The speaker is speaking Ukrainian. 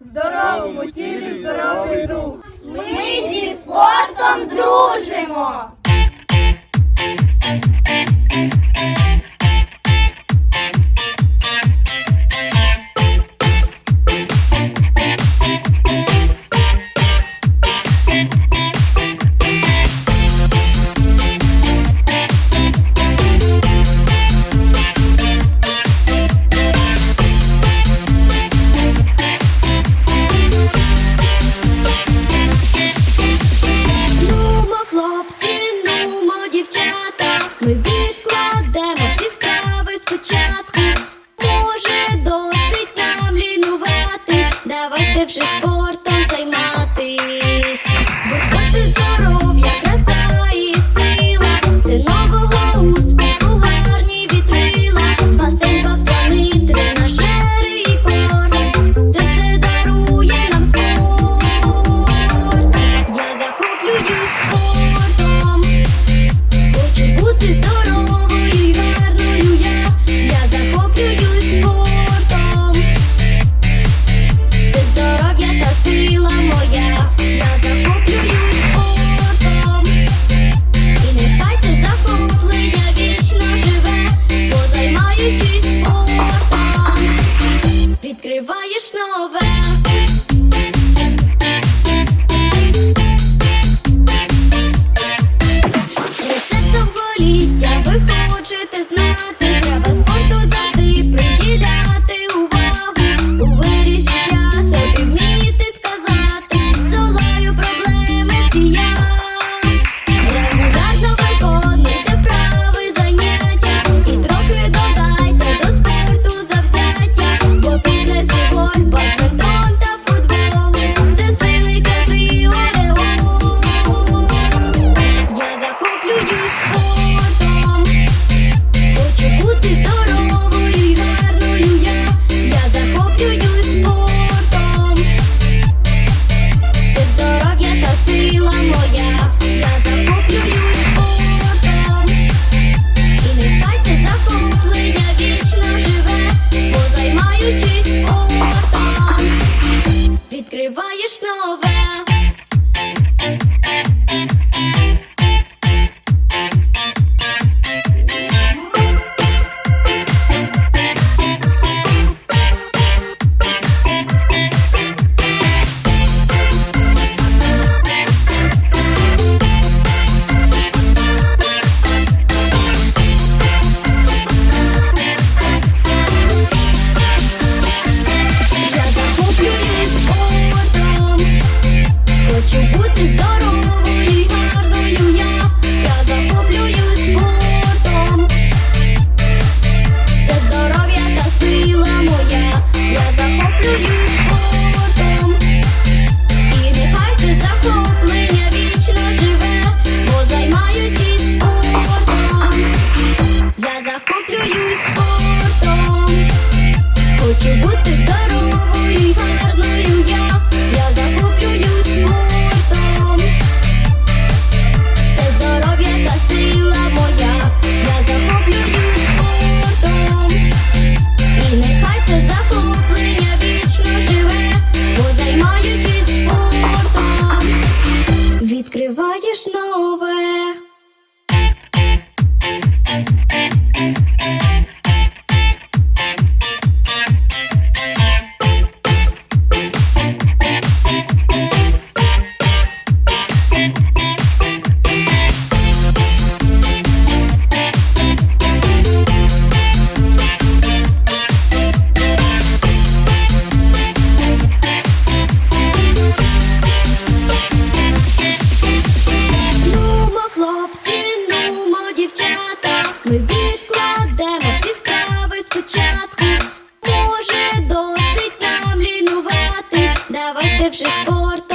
здоровому тілі, здоровий дух. Ми зі спортом дружимо. hips just fall. знаєш нове. де вже спорт.